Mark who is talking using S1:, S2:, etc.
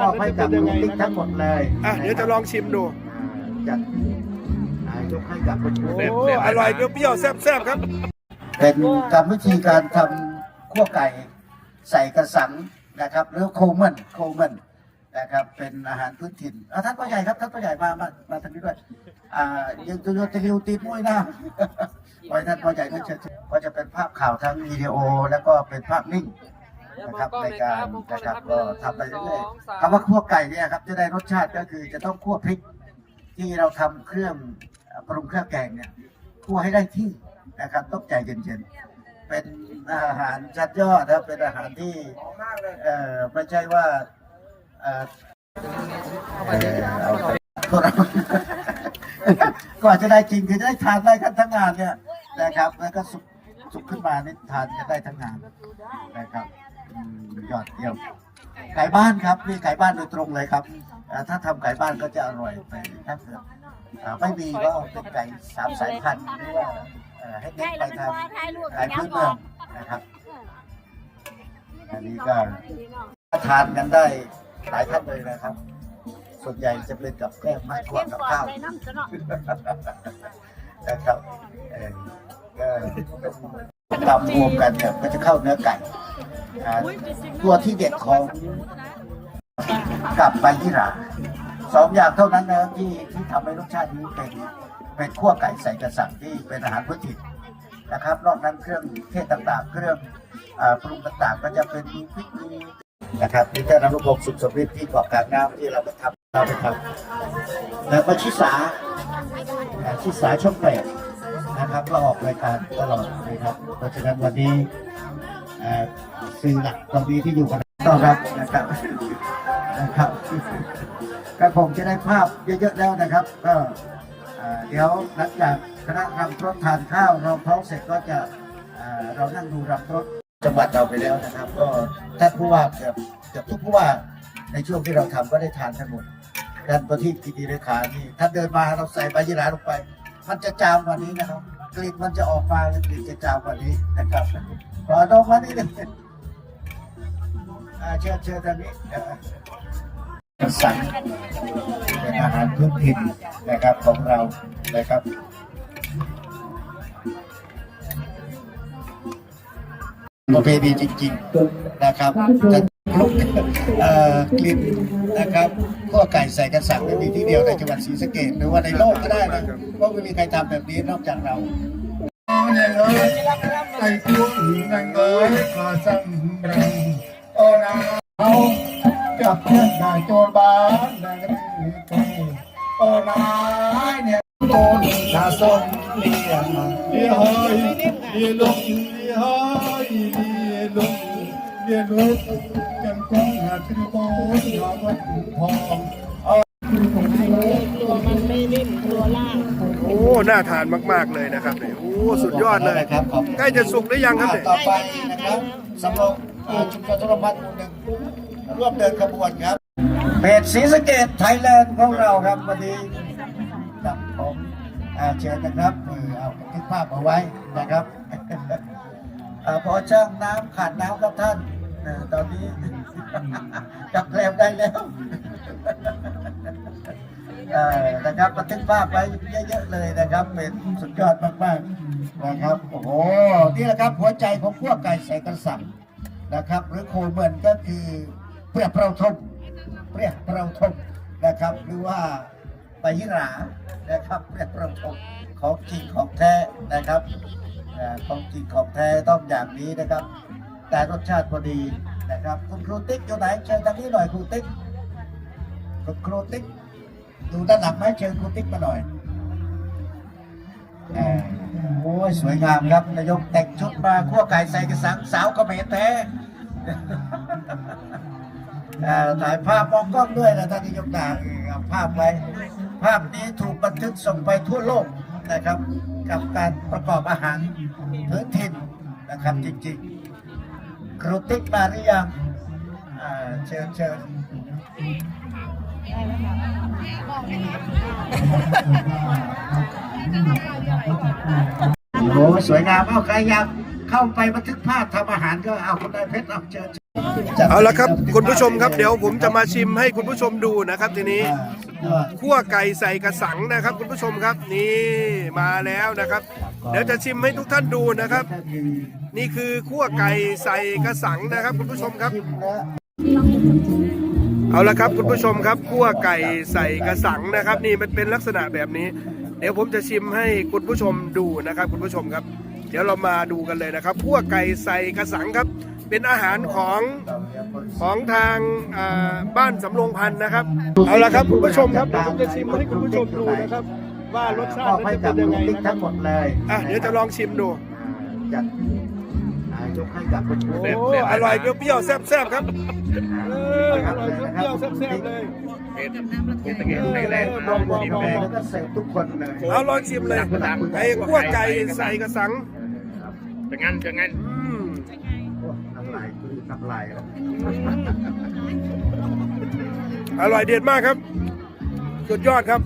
S1: มอบให้กับลูกติ๊กทั้งหมดเลย
S2: อะเดี๋ยวจะลองชิมดู
S1: จัดอ่ายกให้กับคุณครู
S2: โอ้อร่อยเปรี้ยวๆแซ่บๆครับ
S1: เป็นกรรมวิธีการทำขั้วไก่ใส่กระสังนะครับหรือโคเมนโคเมนนะครับเป็นอาหารพื้นถิ่นอะท่านผู้ใหญ่ครับท่านผู้ใหญ่มามามาทางนี้ด้วยอ่ายังตัวจะริวตีมวยนะขอให้ท่านผู้ใหญ่ก็จะก็จะเป็นภาพข่าวทั้งวิดีโอ แล้วก็เป็นภาพนิ่ง นะครับในการนะครับก็ทำไปเรื่อยๆคำว่าคั่วไก่เนี่ยครับจะได้รสชาติก็คือจะต้องคั่วพริก ที่เราทำเครื่องปรุงเครื่องแกงเนี่ยคั่วให้ได้ที่นะครับ ต้องใจเย็นๆเป็นอาหารชัดยอดนะครับเป็นอาหารที่เอ่อไม่ใช่ว่าเอ่อเอ่อเอาพวกเรากว่าจะได้จริงคือจะได้ทานได้กันทั้งงานเนี่ยนะครับแล้วก็สุกสุกขึ้นมานี่ทานกันได้ทั้งงานนะครับ อดเยี่ยมไก่บ้านครับนี่ไก่บ้านโดยตรงเลยครับถ้าทำไก่บ้านก็จะอร่อยไปถ้าเกิดอ่าไม่มีก็เป็นไก่สามสายพันธุ์หรือว่าเอ่อให้เน้นไปทางไก่พื้นเมืองนะครับอันนี้ก็ทานกันได้หลายท่านเลยนะครับ ส่วนใหญ่จะเป็นกับแกล้มมากกว่ากับข้าวนะครับก็ตำรวมกันเนี่ยก็จะเข้าเนื้อไก่ ตัวที่เด็ดของกับใบยี่หร่าสองอย่างเท่านั้นนะที่ที่ทำให้รสชาตินี้เป็นเป็นขั้วไก่ใส่กระสังที่เป็นอาหารพื้นถิ่นนะครับนอกนั้นเครื่องเทศต่างๆ เครื่องปรุงต่างๆ ก็จะเป็นมีพริกมีนะครับนี่ท่านอนุพงศ์สุขสมฤทธิ์ที่เกาะกลางน้ำที่เราไปทำเราไปทำแล้วมาชิสาชิสาช่องแปดนะครับก็ออกรายการตลอดนะครับเพราะฉะนั้นวันนี้ สื่อหลักตรงนี้ที่อยู่กันต้อนรับนะครับนะครับก็คงจะได้ภาพเยอะๆแล้วนะครับ ก็เดี๋ยวหลังจากคณะรำรถทานข้าวเราพร้อมเสร็จก็จะเรานั่งดูรำรถจังหวัดเราไปแล้วนะครับ ก็ท่านผู้ว่าเกือบเกือบทุกผู้ว่าในช่วงที่เราทำก็ได้ทานทั้งหมดท่านประทีปกิติเลขานี่ถ้าเดินมาเราใส่ใบยี่ราลงไป มันจะจามกว่านี้นะครับกลิ่นมันจะออกมากลิ่นจะจามกว่านี้นะครับ ขอน้องมานี่เลยอ่าเชิญเชิญทางนี้สั่งเป็นอาหารพื้นถิ่นนะครับของเรานะครับประเพณีจริงๆนะครับจะคลุกเอ่อกลิ่นนะครับข้อไก่ใส่กระสังเนี่มีที่เดียวในจังหวัดศรีสะเกษหรือว่าในโลกก็ได้นะเพราะไม่มีใครทำแบบนี้นอกจากเรา
S3: ไก่ตัวอื่นนั่งเอ้ยขาสั่งแรงโอ้นาเอาจับเพื่อนได้โจรบ้านได้กันตีโอ้นายเนี่ยโดนตาส้มเลี้ยงเลี้ยเฮ้ยเลี้ยลุงเลี้ยเฮ้ยเลี้ยลุงเลี้ยลุงกันคงหาที่โบนหาวัดทอง
S4: น่า
S2: ทานมากๆเลยนะครับเนี่ยโอ้สุดยอดเลย
S1: ครับขอบ
S2: ใกล้จะสุกหรือยังครับเนี่ย
S1: ต่อไปนะครับสำรองเอ่อชุมชนธุรพัฒน์หมู่หนึ่งร่วมเดินขบวนครับเพจศรีสะเกดไทยแลนด์ของเราครับวันนี้กับผมอ่าเชิญนะครับเออเอาทึกภาพเอาไว้นะครับอ่าพอช่างน้ำขาดน้ำครับท่านเออตอนนี้ จับแกลมได้แล้วเอ่อ นะครับบันทึกภาพไว้เยอะๆเลยนะครับเป็นสุดยอดมากๆนะครับโอ้โหนี่แหละครับหัวใจของพวกไก่ใส่กระสังนะครับ หรือโคเมินก็คือเปรียบเราทมเปรียบเราทมนะครับ หรือว่าใบยิรานะครับเปรียบเราทมของจริงของแท้นะครับของจริงของแท้ต้องอย่างนี้นะครับ แต่รสชาติพอดีนะครับ คุณครูติ๊กอยู่ไหนเชิญทางนี้หน่อยครูติ๊กคุณครูติ๊ก ดูด้านหลังไหมเชิญคุณติ๊กมาหน่อยโอ้ยสวยงามครับนายกแต่งชุดมาขั้วไก่ใส่กระสังสาวเขมรแท้ถ่ายภาพมองกล้องด้วยนะท่านนายกต่างภาพไว้ภาพนี้ถูกบันทึกส่งไปทั่วโลกนะครับ กับการประกอบอาหารพื้นถิ่นนะครับจริงๆครูติ๊กมาหรือยังเชิญเชิญ โอ้สวยงามเอาใครอยากเข้าไปบันทึกภาพทำอาหารก็เอาคุณนายเพชรเอาเชิญ
S2: เอาละครับคุณผู้ชมครับเดี๋ยวผมจะมาชิมให้คุณผู้ชมดูนะครับทีนี้
S1: อ่าสุดยอด
S2: คั่วไก่ใส่กระสังนะครับ คุณผู้ชมครับนี่มาแล้วนะครับ เดี๋ยวจะชิมให้ทุกท่านดูนะครับ นี่คือคั่วไก่ใส่กระสังนะครับ คุณผู้ชมครับ เอาละครับคุณผู้ชมครับคั่วไก่ใส่กระสังนะครับ นี่มันเป็นลักษณะแบบนี้ เดี๋ยวผมจะชิมให้คุณผู้ชมดูนะครับ คุณผู้ชมครับ เดี๋ยวเรามาดูกันเลยนะครับคั่วไก่ใส่กระสังครับ เป็นอาหารของของทางอ่าบ้านสำโรงพันธ์นะครับ เอาละครับคุณผู้ชมครับเดี๋ยวผมจะชิมให้คุณผู้ชมดูนะครับ ว่ารสชาตินั้นจะเป็นยังไง
S1: ติ๊ก
S2: นะครั
S1: ทั้
S2: บ
S1: งหมดเลย
S2: อะเดี๋ยวจะลองชิมดู
S1: จัดอ่ายกให้กับคุณครู
S2: โอ้อร่อยเปรี้ยวๆแซ่บๆครับ เอออร่อยเปรี้ยวๆแซ่บๆเลย
S5: เป็นตะเกียบไทยแลนด์
S1: บอกบอกบอกแล้วก็เสิร์ฟทุกคนเลย
S2: เอาลองชิมเลยไอ้คั่วไก่ใส่กระสัง
S5: เป็นงั้นเป็นงั้น
S2: อืม
S1: น้ำลายคือน้ำลายแล้ว
S2: อร่อยเด็ดมากครับ สุดยอดครับ